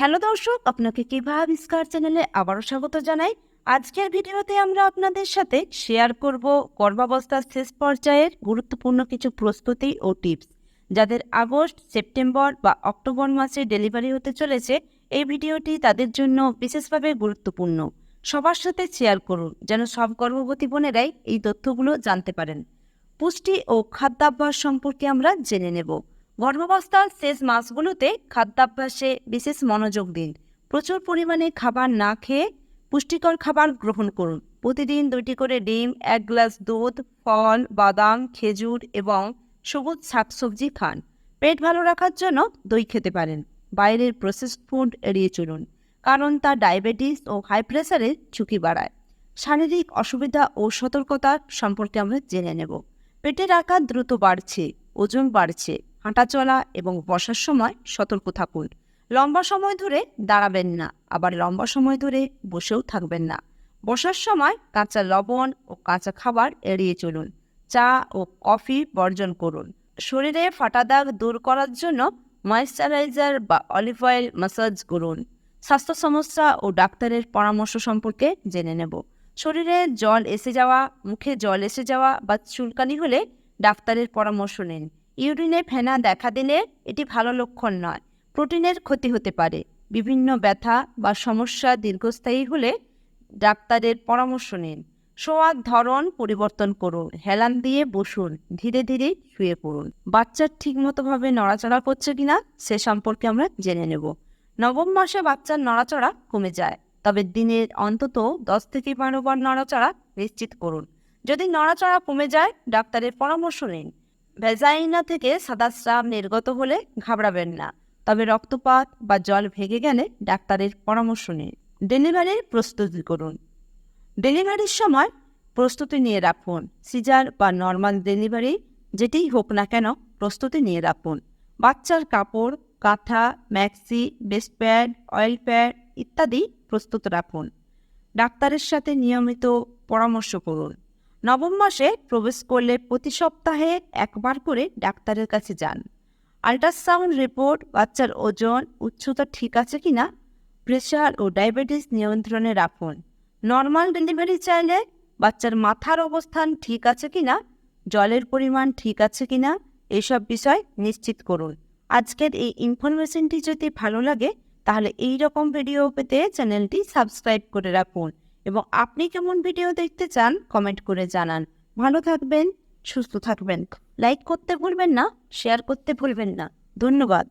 Hello দর্শক, আপনাকে কীভাবে আবিষ্কার চ্যানেলে আবারও স্বাগত জানাই। আজকের ভিডিওতে আমরা আপনাদের সাথে শেয়ার করব গর্ভাবস্থার শেষ পর্যায়ের গুরুত্বপূর্ণ কিছু প্রস্তুতি ও টিপস, যাদের আগস্ট, সেপ্টেম্বর বা অক্টোবর মাসে ডেলিভারি হতে চলেছে। এই ভিডিওটি তাদের জন্য বিশেষভাবে গুরুত্বপূর্ণ। সবার সাথে শেয়ার করুন, যেন সব গর্ভবতী বোনেরাই এই তথ্যগুলো জানতে পারেন। পুষ্টি ও খাদ্যাভ্যাস সম্পর্কে আমরা জেনে নেব। গর্ভাবস্থার শেষ মাসগুলোতে খাদ্যাভ্যাসে বিশেষ মনোযোগ দিন। প্রচুর পরিমাণে খাবার না খেয়ে পুষ্টিকর খাবার গ্রহণ করুন। প্রতিদিন দুটি করে ডিম, এক গ্লাস দুধ, ফল, বাদাম, খেজুর এবং সবুজ শাকসবজি খান। পেট ভালো রাখার জন্য দই খেতে পারেন। বাইরের প্রসেসড ফুড এড়িয়ে চলুন, কারণ তা ডায়াবেটিস ও হাই প্রেসারের ঝুঁকি বাড়ায়। শারীরিক অসুবিধা ও সতর্কতা সম্পর্কে আমরা জেনে নেব। পেটের আকার দ্রুত বাড়ছে, ওজন বাড়ছে হাঁটাচলা এবং বসার সময় সতর্ক থাকুন। লম্বা সময় ধরে দাঁড়াবেন না, আবার লম্বা সময় ধরে বসেও থাকবেন না। বসার সময় কাঁচা লবণ ও কাঁচা খাবার এড়িয়ে চলুন। চা ও কফি বর্জন করুন। শরীরে ফাটা দাগ দূর করার জন্য ময়েশ্চারাইজার বা অলিভ অয়েল ম্যাসাজ করুন। স্বাস্থ্য সমস্যা ও ডাক্তারের পরামর্শ সম্পর্কে জেনে নেব। শরীরে জল এসে যাওয়া, মুখে জল এসে যাওয়া বা চুলকানি হলে ডাক্তারের পরামর্শ নিন। ইউরিনে ফেনা দেখা দিলে এটি ভালো লক্ষণ নয়। প্রোটিনের ক্ষতি হতে পারে। বিভিন্ন ব্যথা বা সমস্যা দীর্ঘস্থায়ী হলে ডাক্তারের পরামর্শ নিন। শোয়ার ধরন পরিবর্তন করুন। হেলান দিয়ে বসুন। ধীরে ধীরে শুয়ে পড়ুন। বাচ্চার ঠিকমতোভাবে নড়াচড়া করছে কিনা সে সম্পর্কে আমরা জেনে নেব। নবম মাসে বাচ্চার নড়াচড়া কমে যায়। তবে দিনের অন্তত দশ থেকে বারো বার নড়াচড়া নিশ্চিত করুন। যদি নড়াচড়া কমে যায়, ডাক্তারের পরামর্শ নিন। ভেজাইনা থেকে সাদা স্রাব নির্গত হলে ঘাবড়াবেন না। তবে রক্তপাত বা জল ভেঙে গেলে ডাক্তারের পরামর্শ নিন। ডেলিভারির প্রস্তুতি করুন। ডেলিভারির সময় প্রস্তুতি নিয়ে রাখুন। সিজার বা নর্মাল ডেলিভারি যেটিই হোক না কেন প্রস্তুতি নিয়ে রাখুন। বাচ্চার কাপড়, কাঁথা, maxi breast pad oil pad ইত্যাদি প্রস্তুত রাখুন। ডাক্তারের সাথে নিয়মিত পরামর্শ করুন। নবম মাসে প্রবেশ করলে প্রতি সপ্তাহে একবার করে ডাক্তারের কাছে যান। আল্ট্রাসাউন্ড রিপোর্ট বাচ্চার ওজন, উচ্চতা ঠিক আছে কিনা প্রেশার ও ডায়াবেটিস নিয়ন্ত্রণে রাখুন। নর্মাল ডেলিভারি চাইলে বাচ্চার মাথার অবস্থান ঠিক আছে কিনা, জলের পরিমাণ ঠিক আছে কিনা এইসব বিষয় নিশ্চিত করুন। আজকের এই ইনফরমেশনটি যদি ভালো লাগে, তাহলে এই রকম ভিডিও পেতে চ্যানেলটি সাবস্ক্রাইব করে রাখুন। এবং আপনি কেমন ভিডিও দেখতে চান কমেন্ট করে জানান। ভালো থাকবেন, সুস্থ থাকবেন। লাইক করতে ভুলবেন না শেয়ার করতে ভুলবেন না। ধন্যবাদ।